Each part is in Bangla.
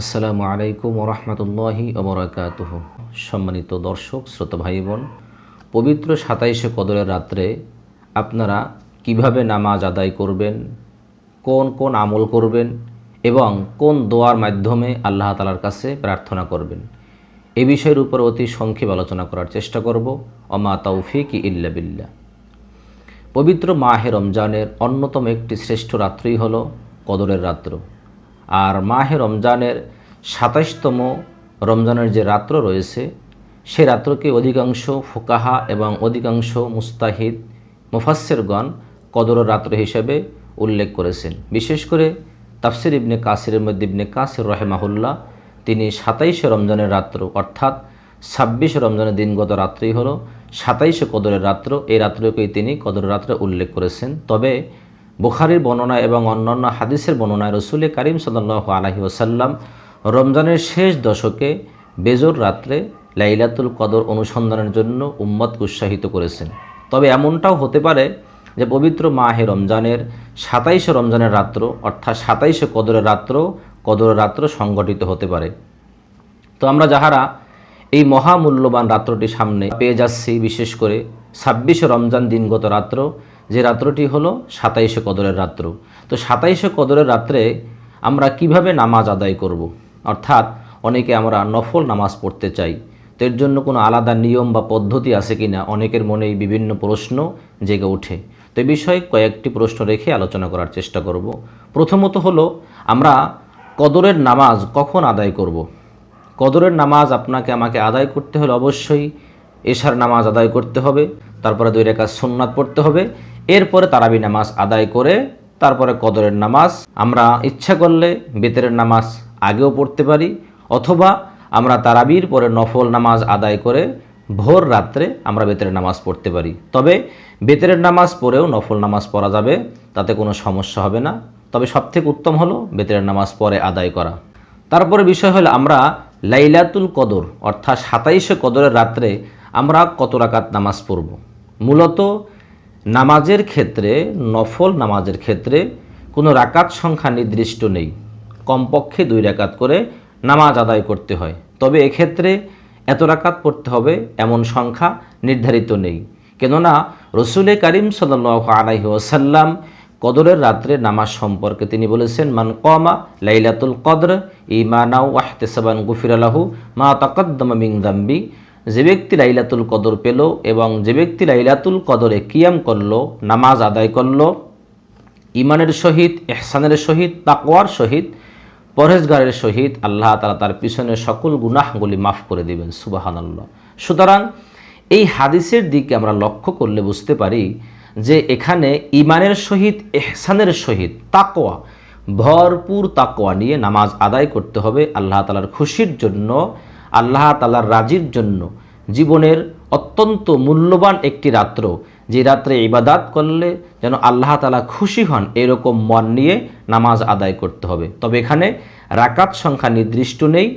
আসসালামু আলাইকুম ওরহমতুল্লাহি ওবরাকাত সম্মানিত দর্শক, শ্রোতা ভাই বোন পবিত্র সাতাইশে কদরের রাত্রে আপনারা কীভাবে নামাজ আদায় করবেন, কোন কোন আমল করবেন এবং কোন দোয়ার মাধ্যমে আল্লাহ তালার কাছে প্রার্থনা করবেন, এ বিষয়ের উপর অতি সংক্ষেপ আলোচনা করার চেষ্টা করব। অমা তৌফিক ইল্লা বিল্লা পবিত্র মাহে রমজানের অন্যতম একটি শ্রেষ্ঠ রাত্রি হল কদরের রাত্র। আর মাহে রমজানের সাতাশতম রমজানের যে রাত্র রয়েছে, সে রাত্রকে অধিকাংশ ফোকাহা এবং অধিকাংশ মুস্তাহিদ মুফাসেরগণ কদরের রাত্র হিসেবে উল্লেখ করেছেন। বিশেষ করে তাফসির ইবনে কাসিরের মধ্যে ইবনে কাসির রহেমাহুল্লাহ, তিনি সাতাইশে রমজানের রাত্র অর্থাৎ ছাব্বিশে রমজানের দিনগত রাত্রি হলো সাতাইশে কদরের রাত্র। এই রাত্রকেই তিনি কদরের রাত্রে উল্লেখ করেছেন। তবে বুখারির বর্ণনা এবং অন্যান্য হাদিসের বর্ণনায় রসুল করিম সাল্লাহ আলহি ওসাল্লাম রমজানের শেষ দশকে বেজোর রাত্রে লাইলাতুল কদর অনুসন্ধানের জন্য উম্মত উৎসাহিত করেছেন। তবে এমনটাও হতে পারে যে পবিত্র মাহে রমজানের সাতাইশে রমজানের রাত্র অর্থাৎ সাতাইশে কদরের রাত্র কদরের রাত্র সংগঠিত হতে পারে। তো আমরা যাহারা এই মহামূল্যবান রাত্রটি সামনে পেয়ে যাচ্ছি, বিশেষ করে ছাব্বিশে রমজান দিনগত রাত্র যে রাত্রটি হলো সাতাইশে কদরের রাত্র। তো সাতাইশে কদরের রাত্রে আমরা কীভাবে নামাজ আদায় করব। অর্থাৎ অনেকে আমরা নফল নামাজ পড়তে চাই। তো এর জন্য কোনো আলাদা নিয়ম বা পদ্ধতি আছে কি না অনেকের মনেই বিভিন্ন প্রশ্ন জেগে ওঠে। তো এই বিষয়ে কয়েকটি প্রশ্ন রেখে আলোচনা করার চেষ্টা করব। প্রথমত হলো, আমরা কদরের নামাজ কখন আদায় করব। কদরের নামাজ আপনাকে আমাকে আদায় করতে হলে অবশ্যই এশার নামাজ আদায় করতে হবে। তারপরে দুই রেখা সোননাথ পড়তে হবে। এরপরে তারাবি নামাজ আদায় করে তারপরে কদরের নামাজ, আমরা ইচ্ছা করলে বেতেরের নামাজ আগেও পড়তে পারি, অথবা আমরা তারাবির পরে নফল নামাজ আদায় করে ভোর রাত্রে আমরা বেতেরের নামাজ পড়তে পারি। তবে বেতেরের নামাজ পড়েও নফল নামাজ পড়া যাবে, তাতে কোনো সমস্যা হবে না। তবে সবথেকে উত্তম হলো বেতেরের নামাজ পরে আদায় করা। তারপরে বিষয় হলো আমরা লাইলাতুল কদর, অর্থাৎ সাতাইশে কদরের রাত্রে আমরা কত রাকাত নামাজ পড়ব? মূলত নামাজের ক্ষেত্রে, নফল নামাজের ক্ষেত্রে কোনো রাকাত সংখ্যা নির্দিষ্ট নেই। কমপক্ষে দুই রাকাত করে নামাজ আদায় করতে হয়। তবে এক্ষেত্রে এত রাকাত পড়তে হবে এমন সংখ্যা নির্ধারিত নেই। কেননা রসুলে করিম সাল্লাহ আলাইহি ওসাল্লাম কদরের রাত্রে নামাজ সম্পর্কে তিনি বলেছেন, মান কমা লাইলাতুল কদর ইমানাউ ওয়াহতেসাবান গুফির আলাহু মা তাকদ্দমা মিং দাম্বি। যে ব্যক্তি লাইলাতুল কদর পেল এবং যে ব্যক্তি লাইলাতুল কদরে কিয়াম করল, নামাজ আদায় করল ইমানের সহিত এহসানের সহিত, তাকওয়ার সহিত, পরহেজগারের সহিত আল্লাহ তালা তার পিছনে সকল গুনাহগুলি মাফ করে দিবেন সুবাহান আল্লাহ সুতরাং এই হাদিসের দিকে আমরা লক্ষ্য করলে বুঝতে পারি যে এখানে ইমানের সহিত এহসানের সহিত তাকোয়া ভরপুর তাকোয়া নিয়ে নামাজ আদায় করতে হবে আল্লাহ তালার খুশির জন্য আল্লাহ তালার রাজির জন্য জীবনের অত্যন্ত মূল্যবান একটি রাত্র। যে রাত্রে ইবাদাত করলে যেন আল্লাহ তালা খুশি হন, এরকম মন নিয়ে নামাজ আদায় করতে হবে। তবে এখানে রাকাত সংখ্যা নির্দিষ্ট নেই।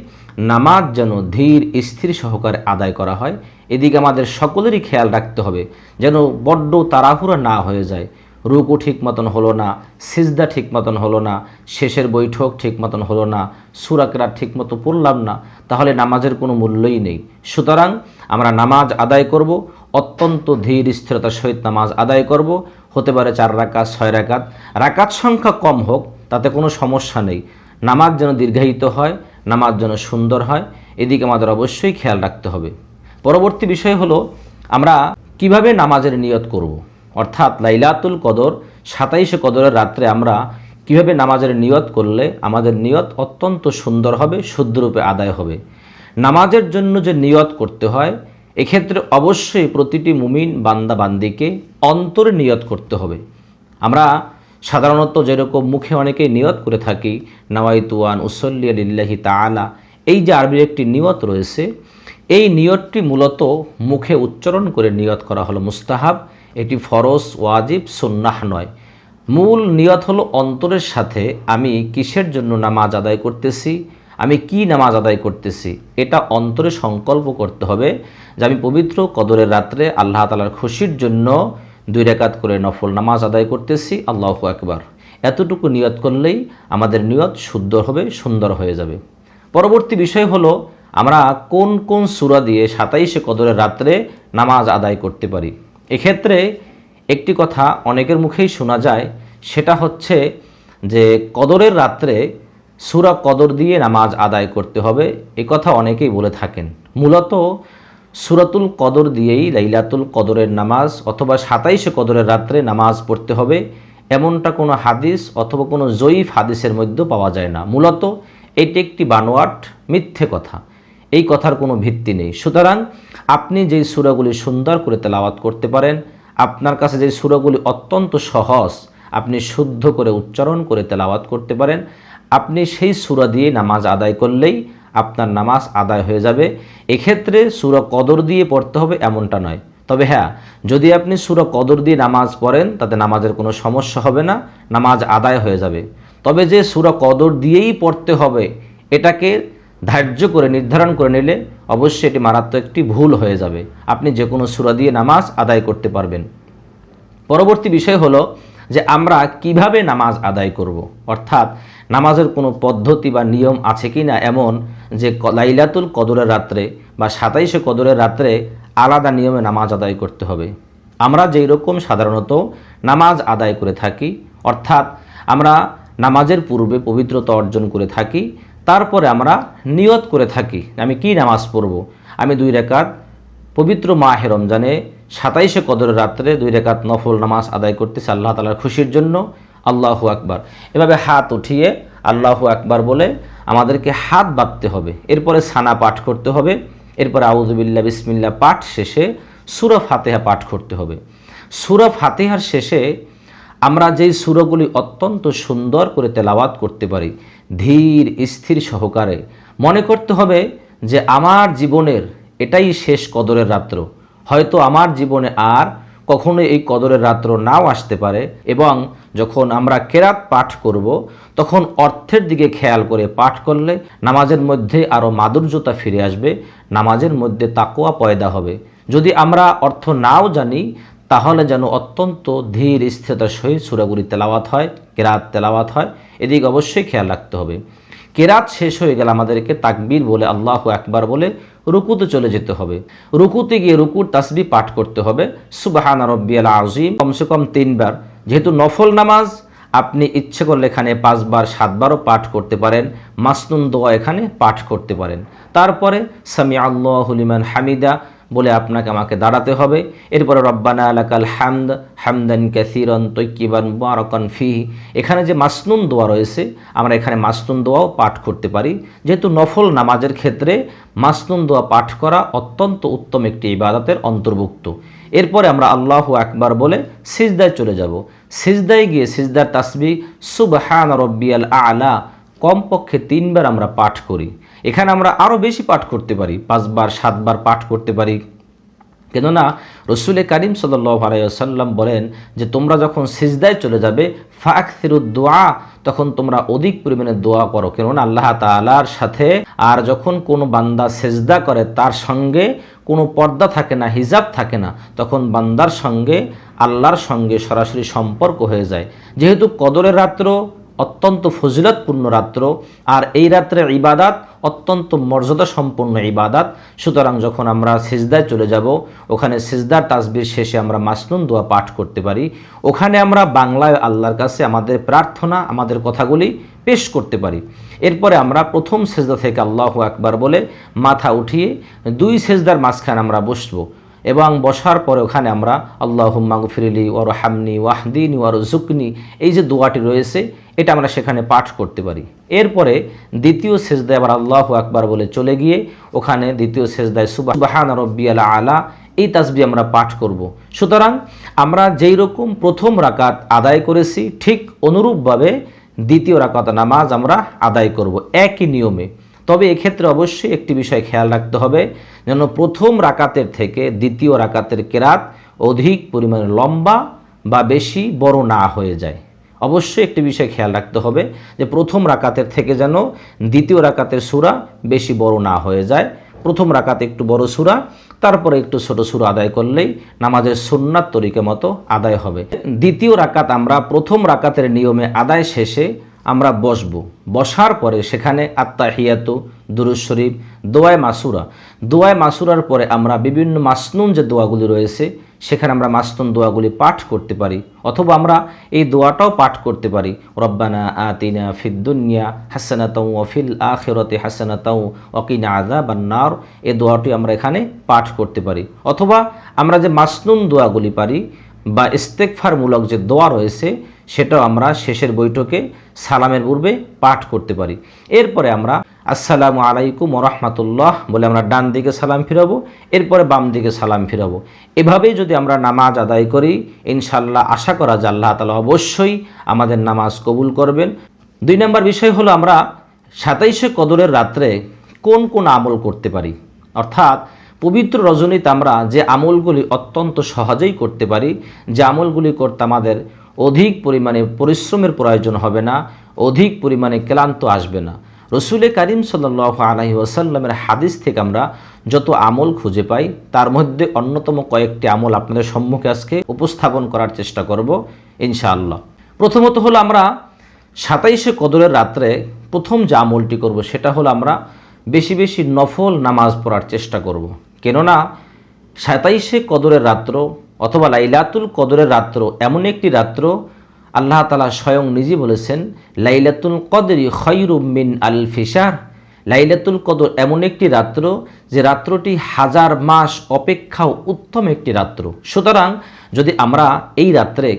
নামাজ যেন ধীর, স্থির সহকারে আদায় করা হয়। এদিকে আমাদের সকলেরই খেয়াল রাখতে হবে যেন বড্ড তাড়াহুড়া না হয়ে যায়। রুকু ঠিক মতন হলো না, সিজদা ঠিক মতন হলো না, শেষের বৈঠক ঠিক মতন হলো না সুরাকরা ঠিক মতো পড়লাম না, তাহলে নামাজের কোনো মূল্যই নেই। সুতরাং আমরা নামাজ আদায় করব, অত্যন্ত ধীর স্থিরতার সহিত নামাজ আদায় করব, হতে পারে চার রাকাত, ছয় রাকাত। রাকাত সংখ্যা কম হোক, তাতে কোনো সমস্যা নেই। নামাজ যেন দীর্ঘায়িত হয়, নামাজ যেন সুন্দর হয়, এদিকে আমাদের অবশ্যই খেয়াল রাখতে হবে। পরবর্তী বিষয় হলো, আমরা কীভাবে নামাজের নিয়ত করব। অর্থাৎ লাইলাতুল কদর, সাতাইশে কদরের রাত্রে আমরা কীভাবে নামাজের নিয়ত করলে আমাদের নিয়ত অত্যন্ত সুন্দর হবে শুদ্ধরূপে আদায় হবে। নামাজের জন্য যে নিয়ত করতে হয়, এক্ষেত্রে অবশ্যই প্রতিটি মুমিন বান্দা বান্দিকে অন্তরে নিয়ত করতে হবে। আমরা সাধারণত যেরকম মুখে অনেকেই নিয়ত করে থাকি নাওয়াইতুয়ান উসল্লি আলিল্লাহি তালা এই যে আরবির একটি নিয়ত রয়েছে, এই নিয়তটি মূলত মুখে উচ্চারণ করে নিয়ত করা হলো মুস্তাহাব এটি ফরজ, ওয়াজিব, সুন্নাহ নয়। মূল নিয়ত হলো অন্তরের সাথে আমি কিসের জন্য নামাজ আদায় করতেছি, আমি কি নামাজ আদায় করতেছি, এটা অন্তরে সংকল্প করতে হবে যে আমি পবিত্র কদরের রাত্রে আল্লাহ তালার খুশির জন্য দুই রেকাত করে নফল নামাজ আদায় করতেছি, আল্লাহ একবার এতটুকু নিয়ত করলেই আমাদের নিয়ত শুদ্ধ হবে, সুন্দর হয়ে যাবে। পরবর্তী বিষয় হলো আমরা কোন কোন সূরা দিয়ে সাতাইশে কদরের রাত্রে নামাজ আদায় করতে পারি। এক্ষেত্রে একটি কথা অনেকের মুখেই শোনা যায়, সেটা হচ্ছে যে কদরের রাত্রে সুরা কদর দিয়ে নামাজ আদায় করতে হবে, এ কথা অনেকেই বলে থাকেন। মূলত সুরাতুল কদর দিয়েই লাইলাতুল কদরের নামাজ অথবা সাতাইশে কদরের রাত্রে নামাজ পড়তে হবে, এমনটা কোনো হাদিস অথবা কোনো জয়ীফ হাদিসের মধ্যে পাওয়া যায় না। মূলত এটি একটি বানোয়াট মিথ্যে কথা। এই কথার কোনো ভিত্তি নেই। সুতরাং আপনি যেই সুরাগুলি সুন্দর করে তেলাওয়াত করতে পারেন, আপনার কাছে যে সুরাগুলি অত্যন্ত সহজ, আপনি শুদ্ধ করে উচ্চারণ করে তেলাওয়াত করতে পারেন। আপনি সেই সুরা দিয়ে নামাজ আদায় করলেই আপনার নামাজ আদায় হয়ে যাবে। এক্ষেত্রে সুরা কদর দিয়ে পড়তে হবে এমনটা নয়। তবে হ্যাঁ যদি আপনি সুরা কদর দিয়ে নামাজ পড়েন, তাতে নামাজের কোনো সমস্যা হবে না, নামাজ আদায় হয়ে যাবে। তবে যে সুরা কদর দিয়েই পড়তে হবে, এটাকে ধার্য করে, নির্ধারণ করে নিলে অবশ্যই এটি মারাত্মক একটি ভুল হয়ে যাবে। আপনি যে কোনো সুরা দিয়ে নামাজ আদায় করতে পারবেন। পরবর্তী বিষয় হলো যে আমরা কীভাবে নামাজ আদায় করব। অর্থাৎ নামাজের কোনো পদ্ধতি বা নিয়ম আছে কি না এমন যে লাইলাতুল কদরের রাত্রে বা সাতাইশে কদরের রাত্রে আলাদা নিয়মে নামাজ আদায় করতে হবে। আমরা যেই রকম সাধারণত নামাজ আদায় করে থাকি, অর্থাৎ আমরা নামাজের পূর্বে পবিত্রতা অর্জন করে থাকি তারপরে আমরা নিয়ত করে থাকি আমি কি নামাজ পড়ব। আমি দুই রেখাত পবিত্র মাহে রমজানে সাতাইশে কদরের রাত্রে দুই রেখাত নফল নামাজ আদায় করতেছে আল্লাহ তালার খুশির জন্য। আল্লাহু আকবার। এভাবে হাত উঠিয়ে আল্লাহু আকবার বলে আমাদেরকে হাত বাঁধতে হবে। এরপরে সানা পাঠ করতে হবে। এরপরে আউজুবিল্লা বিসমিল্লা পাঠ শেষে সুরা ফাতেহা পাঠ করতে হবে। সুরা ফাতেহার শেষে আমরা যেই সুরগুলি অত্যন্ত সুন্দর করে তেলাওয়াত করতে পারি, ধীর, স্থির সহকারে, মনে করতে হবে যে আমার জীবনের এটাই শেষ কদরের রাত্র। হয়তো আমার জীবনে আর কখনো এই কদরের রাত্র নাও আসতে পারে এবং যখন আমরা কেরাত পাঠ করব, তখন অর্থের দিকে খেয়াল করে পাঠ করলে নামাজের মধ্যে আরও মাধুর্যতা ফিরে আসবে, নামাজের মধ্যে তাকোয়া পয়দা হবে। যদি আমরা অর্থ নাও জানি তাহলে যেন অত্যন্ত ধীর স্থিরতার সহিত সুরাগুলি তেলাওয়াত হয়, কেরাত তেলাওয়াত হয়। এদিকে অবশ্যই খেয়াল রাখতে হবে। কেরাত শেষ হয়ে গেলে আমাদেরকে তাকবীর বলে, আল্লাহ একবার বলে রুকুতে চলে যেতে হবে। রুকুতে গিয়ে রুকুর তাসবি পাঠ করতে হবে। সুবাহান রব্বিয়াল আজিম কমসে কম তিনবার। যেহেতু নফল নামাজ, আপনি ইচ্ছে করলে এখানে পাঁচবার, সাতবারও পাঠ করতে পারেন। মাসনুন দোয়া এখানে পাঠ করতে পারেন। তারপরে সামি আল্লাহলিমান হামিদা। বলে আপনাকে আমাকে দাঁড়াতে হবে। এরপরে রব্বানা আলাকাল হামদ, হামদান ক্যাসিরন তৈকিবান বারকান ফি এখানে যে মাসনুন দোয়া রয়েছে, আমরা এখানে মাসনুন দোয়াও পাঠ করতে পারি। যেহেতু নফল নামাজের ক্ষেত্রে মাসনুন দোয়া পাঠ করা অত্যন্ত উত্তম একটি ইবাদতের অন্তর্ভুক্ত। এরপরে আমরা আল্লাহ আকবার বলে সিজদায় চলে যাব। সিজদায় গিয়ে সিজদার তাসবি সুবহান রব্বিয়াল আলা কমপক্ষে তিনবার আমরা পাঠ করি। এখানে আমরা আরও বেশি পাঠ করতে পারি, পাঁচবার, সাতবার পাঠ করতে পারি। কেননা রসুলে কারিম সাল্লাম বলেন যে, তোমরা যখন সিজদায় চলে যাবে ফাক দোয়া তখন তোমরা অধিক পরিমাণে দোয়া করো। কেননা আল্লাহ তালার সাথে আর যখন কোনো বান্দা সেজদা করে, তার সঙ্গে কোনো পর্দা থাকে না, হিজাব থাকে না, তখন বান্দার সঙ্গে, আল্লাহর সঙ্গে সরাসরি সম্পর্ক হয়ে যায়। যেহেতু কদরের রাত্র অত্যন্ত ফজিলতপূর্ণ রাত্র। আর এই রাত্রের ইবাদাত অত্যন্ত মর্যাদা সম্পন্ন ইবাদাত। সুতরাং যখন আমরা সিজদায় চলে যাব, ওখানে সিজদার তাসবির শেষে আমরা মাসনুন দোয়া পাঠ করতে পারি। ওখানে আমরা বাংলায় আল্লাহর কাছে আমাদের প্রার্থনা, আমাদের কথাগুলি পেশ করতে পারি। এরপরে আমরা প্রথম সেজদা থেকে আল্লাহ আকবার বলে মাথা উঠিয়ে দুই সেজদার মাঝখানে আমরা বসবো। এবং বসার পরে ওখানে আমরা আল্লাহ মাগফিরিলি ওর হামনি ওয়াহদিন ওয়ার জুকনি এই যে দোয়াটি রয়েছে, এটা আমরা সেখানে পাঠ করতে পারি। এরপরে দ্বিতীয় সেজদায় আবার আল্লাহ আকবার বলে চলে গিয়ে ওখানে দ্বিতীয় সেজদায় সুবাহান রব্বিয়ালা আলা, এই তাসবি আমরা পাঠ করব। সুতরাং আমরা যেই রকম প্রথম রাকাত আদায় করেছি, ঠিক অনুরূপভাবে দ্বিতীয় রাকাত নামাজ আমরা আদায় করব। একই নিয়মে। তবে এক্ষেত্রে অবশ্যই একটি বিষয় খেয়াল রাখতে হবে, যেন প্রথম রাকাতের থেকে দ্বিতীয় রাকাতের কেরাত অধিক পরিমাণে লম্বা বা বেশি বড় না হয়ে যায়। অবশ্যই একটি বিষয় খেয়াল রাখতে হবে, যে প্রথম রাকাতের থেকে যেন দ্বিতীয় রাকাতের সুরা বেশি বড় না হয়ে যায়। প্রথম রাকাতে একটু বড় সুরা, তারপরে একটু ছোট সুরা আদায় করলেই নামাজের সুন্নাত তরিকা মতো আদায় হবে। দ্বিতীয় রাকাত আমরা প্রথম রাকাতের নিয়মে আদায় শেষে আমরা বসব। বসার পরে সেখানে আত্মাহিয়াতু দুরুজ শরীফ, দোয়ায় মাসুরা। দোয়ায় মাসুরার পরে আমরা বিভিন্ন মাসনুন যে দোয়াগুলি রয়েছে, সেখানে আমরা মাসনুন দোয়াগুলি পাঠ করতে পারি, অথবা আমরা এই দোয়াটাও পাঠ করতে পারি। রব্বানা আতিনা ফিদ্দুনিয়া হাসানাতাউ ওয়াফিল আখিরাতি হাসানাতাউ বা আযাবান্নার এই দোয়াটি আমরা এখানে পাঠ করতে পারি। অথবা আমরা যে মাসনুন দোয়াগুলি পারি, বা ইস্তেকফারমূলক যে দোয়া রয়েছে সেটাও আমরা শেষের বৈঠকে সালামের পূর্বে পাঠ করতে পারি। এরপরে আমরা আসসালামু আলাইকুম রহমাতুল্লাহ বলে আমরা ডান দিকে সালাম ফিরাবো, এরপরে বাম দিকে সালাম ফিরাবো। এভাবেই যদি আমরা নামাজ আদায় করি ইনশাল্লাহ আশা করা যে আল্লাহ তালা অবশ্যই আমাদের নামাজ কবুল করবেন। দুই নম্বর বিষয় হলো আমরা সাতাইশে কদরের রাত্রে কোন কোন আমল করতে পারি? অর্থাৎ পবিত্র রজনীতে আমরা যে আমলগুলি অত্যন্ত সহজেই করতে পারি, যে আমলগুলি করতে আমাদের অধিক পরিমাণে পরিশ্রমের প্রয়োজন হবে না, অধিক পরিমাণে ক্লান্ত আসবে না রসুলে করিম সাল্লাহ আলহি ওসাল্লামের হাদিস থেকে আমরা যত আমল খুঁজে পাই, তার মধ্যে অন্যতম কয়েকটি আমল আপনাদের সম্মুখে আজকে উপস্থাপন করার চেষ্টা করব, ইনশাআল্লাহ প্রথমত হলো আমরা সাতাইশে কদরের রাত্রে প্রথম যে আমলটি করব, সেটা হলো আমরা বেশি বেশি নফল নামাজ পড়ার চেষ্টা করব। কেননা সাতাইশে কদরের রাত্র অথবা লাইলাতুল কদরের রাত্র, এমন একটি রাত্র আল্লাহ তালা স্বয়ং নিজে বলেছেন, লাইলাতুল কদরি খৈরুম মিন আল ফিসার লাইলাতুল কদর এমন একটি রাত্র যে রাত্রটি হাজার মাস অপেক্ষাও উত্তম একটি রাত্র। সুতরাং যদি আমরা এই রাত্রে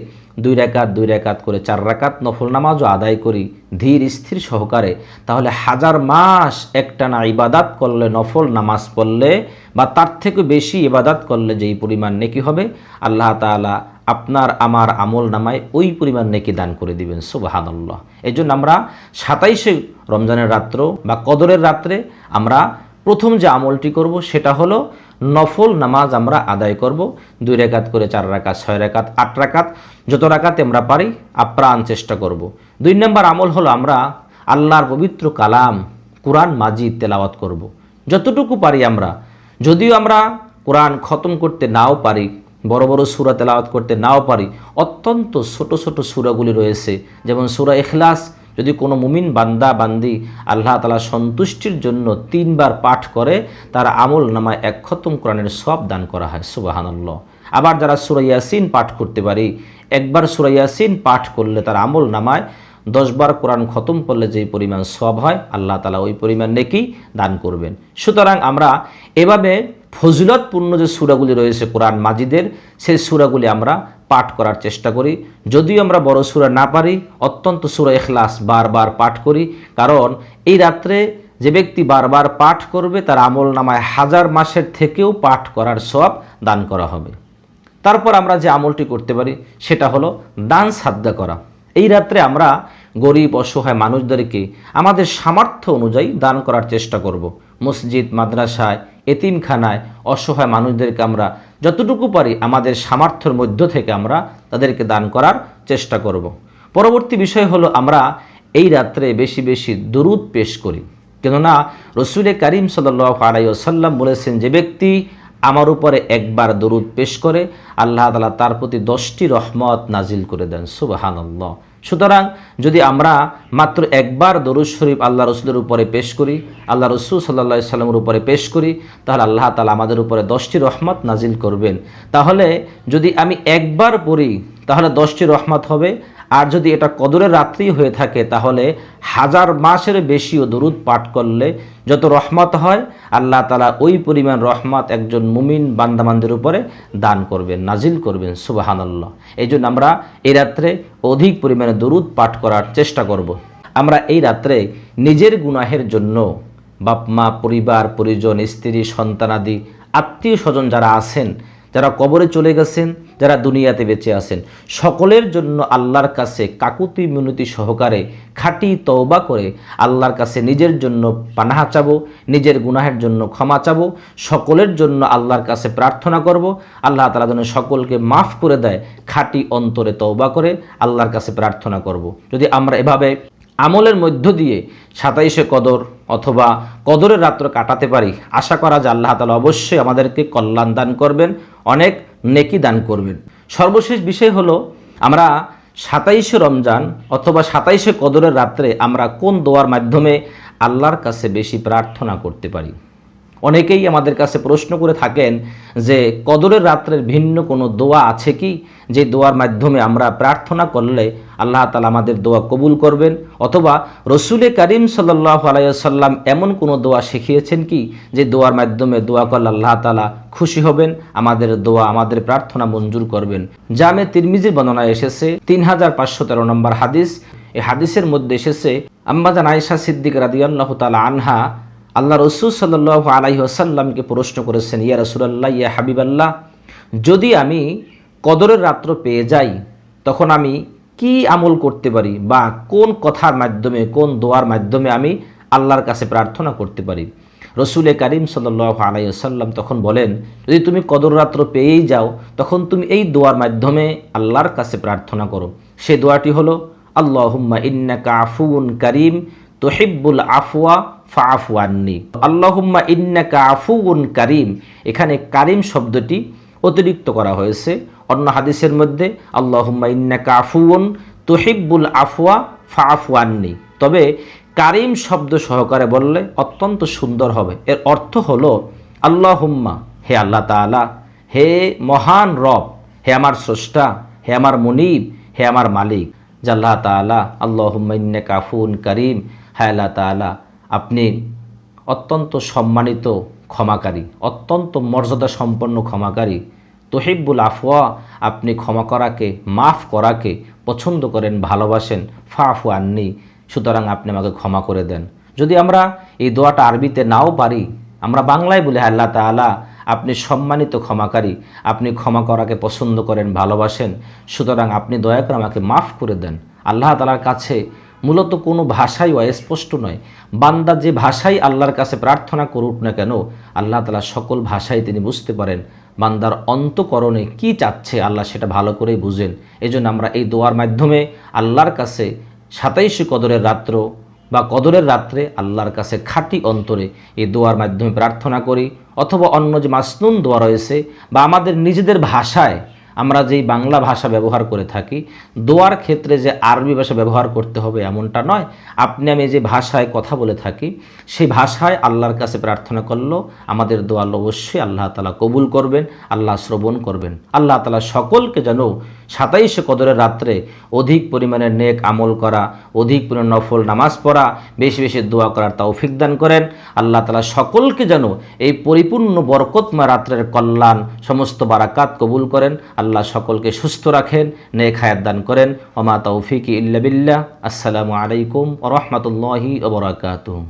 দুই রেখাত দুই রেখাত করে চার রাকাত নফল নামাজও আদায় করি ধীর, স্থির সহকারে। তাহলে হাজার মাস একটানা ইবাদাত করলে নফল নামাজ পড়লে বা তার থেকে বেশি ইবাদাত করলে যেই পরিমাণ নেকি হবে, আল্লাহ তাআলা আপনার আমার আমল নামায় ওই পরিমাণ নেকি দান করে দিবেন সুবাহান্লাহ এই জন্য আমরা সাতাইশে রমজানের রাত্র বা কদরের রাত্রে আমরা প্রথম যে আমলটি করব সেটা হলো নফল নামাজ আমরা আদায় করব দুই রেখাত করে চার রাকাত ছয় রেখাত, আট রাকাত যত রাকাতে আমরা পারি আপ্রাণ চেষ্টা করব। দুই নম্বর আমল হলো আমরা আল্লাহর পবিত্র কালাম, কোরআন মাজিদ তেলাওয়াত করব। যতটুকু পারি আমরা যদিও আমরা কোরআন খতম করতে নাও পারি, বড় বড় সুরা তেলাওয়াত করতে নাও পারি, অত্যন্ত ছোট ছোট সুরাগুলি রয়েছে, যেমন সুরা এখলাস যদি কোনো মুমিন বান্দা, বান্দি আল্লাহ তালা সন্তুষ্টির জন্য তিনবার পাঠ করে, তার আমল নামায় এক খতম কোরআনের সব দান করা হয়। সুবাহানাল্লাহ। আবার যারা সুরাইয়াসিন পাঠ করতে পারি, একবার সুরাইয়াসিন পাঠ করলে তার আমল নামায় দশবার কোরআন খতম করলে যেই পরিমাণ সব হয়, আল্লাহ তালা ওই পরিমাণ নেকি দান করবেন। সুতরাং আমরা এভাবে ফজিলতপূর্ণ যে সুরাগুলি রয়েছে কোরআন মাজিদের, সেই সুরাগুলি আমরা পাঠ করার চেষ্টা করি। যদিও আমরা বড় সুরা না পারি, অত্যন্ত সুরা এখলাস বারবার পাঠ করি, কারণ এই রাত্রে যে ব্যক্তি বারবার পাঠ করবে, তার আমল নামায় হাজার মাসের থেকেও পাঠ করার সব দান করা হবে। তারপর আমরা যে আমলটি করতে পারি, সেটা হলো দান সাদ্দা করা। এই রাত্রে আমরা গরিব, অসহায় মানুষদেরকে আমাদের সামর্থ্য অনুযায়ী দান করার চেষ্টা করব। মসজিদ, মাদ্রাসায় এতিমখানায় অসহায় মানুষদেরকে আমরা যতটুকু পারি আমাদের সামর্থ্যের মধ্য থেকে আমরা তাদেরকে দান করার চেষ্টা করব। পরবর্তী বিষয় হলো আমরা এই রাত্রে বেশি বেশি দরুদ পেশ করি। কেননা রসুলে করিম সাল্লাহ আলাইসাল্লাম বলেছেন, যে ব্যক্তি আমার উপরে একবার দরুদ পেশ করে, আল্লাহ তালা তার প্রতি দশটি রহমত নাজিল করে দেন। সুবাহান্লাহ সুতরাং যদি আমরা মাত্র একবার দরুজ শরীফ আল্লাহ রসুলের উপরে পেশ করি, আল্লাহ রসুল সাল্লা সাল্লামের উপরে পেশ করি, তাহলে আল্লাহ তালা আমাদের উপরে দশটি রহমত নাজিল করবেন। তাহলে যদি আমি একবার পড়ি, তাহলে দশটি রহমত হবে। আর যদি এটা কদরের রাত্রি হয়ে থাকে, তাহলে হাজার মাসের বেশিও দরুদ পাঠ করলে যত রহমত হয়, আল্লাহ তালা ওই পরিমাণ রহমত একজন মুমিন বান্দামানদের উপরে দান করবেন, নাজিল করবেন, সুবাহানাল্লাহ এই জন্য আমরা এই রাত্রে অধিক পরিমাণে দরুদ পাঠ করার চেষ্টা করব। আমরা এই রাত্রে নিজের গুনাহের জন্য বাপ মা পরিবার, পরিজন, স্ত্রী সন্তানাদি আত্মীয় স্বজন যারা আছেন যারা কবরে চলে গেছেন, যারা দুনিয়াতে বেঁচে আছেন, সকলের জন্য আল্লাহর কাছে কাকুতি মিনতি সহকারে খাটি তওবা করে আল্লাহর কাছে নিজের জন্য পানাহা চাবো, নিজের গুনাহের জন্য ক্ষমা চাবো, সকলের জন্য আল্লাহর কাছে প্রার্থনা করব আল্লাহ তালা যেন সকলকে মাফ করে দেয়, খাটি অন্তরে তওবা করে আল্লাহর কাছে প্রার্থনা করব। যদি আমরা এভাবে আমলের মধ্য দিয়ে সাতাইশে কদর অথবা কদরের রাত্র কাটাতে পারি, আশা করা যে আল্লাহ তালা অবশ্যই আমাদেরকে কল্যাণ দান করবেন, অনেক নেকি দান করবেন। সর্বশেষ বিষয় হলো, আমরা সাতাইশে রমজান অথবা সাতাইশে কদরের রাত্রে আমরা কোন দোয়ার মাধ্যমে আল্লাহর কাছে বেশি প্রার্থনা করতে পারি? অনেকেই আমাদের কাছে প্রশ্ন করে থাকেন যে কদরের রাত্রের ভিন্ন কোনো দোয়া আছে কি? যে দোয়ার মাধ্যমে আমরা প্রার্থনা করলে আল্লাহ তালা আমাদের দোয়া কবুল করবেন? অথবা রসুলে করিম সাল্লাহ আলাইসাল্লাম এমন কোনো দোয়া শিখিয়েছেন কি? যে দোয়ার মাধ্যমে দোয়া করলে আল্লাহ তালা খুশি হবেন, আমাদের দোয়া, আমাদের প্রার্থনা মঞ্জুর করবেন। জামে তিরমিজির বর্ণনায় এসেছে তিন হাজার পাঁচশো তেরো নম্বর হাদিস। এই হাদিসের মধ্যে এসেছে আম্মাজান আয়েশা সিদ্দিক রাদিয়াল্লাহ তালা আনহা আল্লাহ রসুল সাল্লাহ আলাহি আসাল্লামকে প্রশ্ন করেছেন, ইয়া রসুলাল্লাহ, ইয়া হাবিবাল্লাহ, যদি আমি কদরের রাত্র পেয়ে যাই, তখন আমি কি আমল করতে পারি বা কোন কথার মাধ্যমে, কোন দোয়ার মাধ্যমে আমি আল্লাহর কাছে প্রার্থনা করতে পারি? রসুলে করিম সাল্লাহ আলাইসাল্লাম তখন বলেন, যদি তুমি কদর রাত্র পেয়েই যাও, তখন তুমি এই দোয়ার মাধ্যমে আল্লাহর কাছে প্রার্থনা করো। সেই দোয়াটি হলো, আল্লাহুম্মা ইন্নাকা আফুন করিম, তোহিব্বুল আফওয়া ফাফু আন্নি। আল্লাহুম্মা ইন্নাকা আফুন কারিম। এখানে কারিম শব্দটি অতিরিক্ত করা হয়েছে। অন্য হাদিসের মধ্যে, আল্লাহুম্মা ইন্নাকা আফুন তোহিব্বুল আফওয়া ফাফু আন্নি। তবে কারিম শব্দ সহকারে বললে অত্যন্ত সুন্দর হবে। এর অর্থ হলো, আল্লাহুম্মা, হে আল্লাহ তাআলা, হে মহান রব, হে আমার স্রষ্টা, হে আমার মনিব, হে আমার মালিক। জাল্লাহ তালা আল্লাহুম্মা ইন্নাকা আফুন কারিম। হে আল্লাহ তাআলা আপনি অত্যন্ত সম্মানিত ক্ষমাকারী, অত্যন্ত মর্যাদা সম্পন্ন ক্ষমাকারী, তহিব্বুল আফওয়া, আপনি ক্ষমা করাকে, মাফ করাকে পছন্দ করেন, ভালোবাসেন ফাফু আননি, সুতরাং আপনি আমাকে ক্ষমা করে দেন। যদি আমরা এই দোয়াটা আরবিতে নাও পারি, আমরা বাংলায় বলি, আল্লাহ তাআলা আপনি সম্মানিত ক্ষমাকারী, আপনি ক্ষমা করাকে পছন্দ করেন, ভালোবাসেন, সুতরাং আপনি দয়া করে আমাকে মাফ করে দেন। আল্লাহ তালার কাছে মূলত কোনো ভাষাই অস্পষ্ট নয়। বান্দা যে ভাষাই আল্লাহর কাছে প্রার্থনা করুক না কেন, আল্লাহ তালা সকল ভাষাই তিনি বুঝতে পারেন। বান্দার অন্তকরণে কি চাচ্ছে আল্লাহ সেটা ভালো করেই বুঝেন। এই জন্য আমরা এই দোয়ার মাধ্যমে আল্লাহর কাছে সাতাইশে কদরের রাত্র বা কদরের রাত্রে আল্লাহর কাছে খাঁটি অন্তরে এই দোয়ার মাধ্যমে প্রার্থনা করি। অথবা অন্য যে মাসনুন দোয়া রয়েছে বা আমাদের নিজেদের ভাষায় আমরা যেই বাংলা ভাষা ব্যবহার করে থাকি, দোয়ার ক্ষেত্রে যে আরবি ভাষা ব্যবহার করতে হবে এমনটা নয়। আপনি আমি যে ভাষায় কথা বলে থাকি, সেই ভাষায় আল্লাহর কাছে প্রার্থনা করল আমাদের দোয়াল অবশ্যই আল্লাহ তালা কবুল করবেন, আল্লাহ শ্রবণ করবেন। আল্লাহ তালা সকলকে যেন সাতাইশে কদরের রাত্রে অধিক পরিমাণে নেক আমল করা, অধিক পরিমাণ নফল নামাজ পড়া, বেশি বেশি দোয়া করার তৌফিক দান করেন। আল্লাহ তালা সকলকে যেন এই পরিপূর্ণ বরকতমা রাত্রের কল্যাণ, সমস্ত বারাকাত কবুল করেন। আল্লাহ সকলকে সুস্থ রাখেন, নেক হায়াত দান করেন। ওমা তৌফিক ইল্লা বিল্লাহ। আসসালামু আলাইকুম রহমতুল্লাহি ওবরাকাতুহ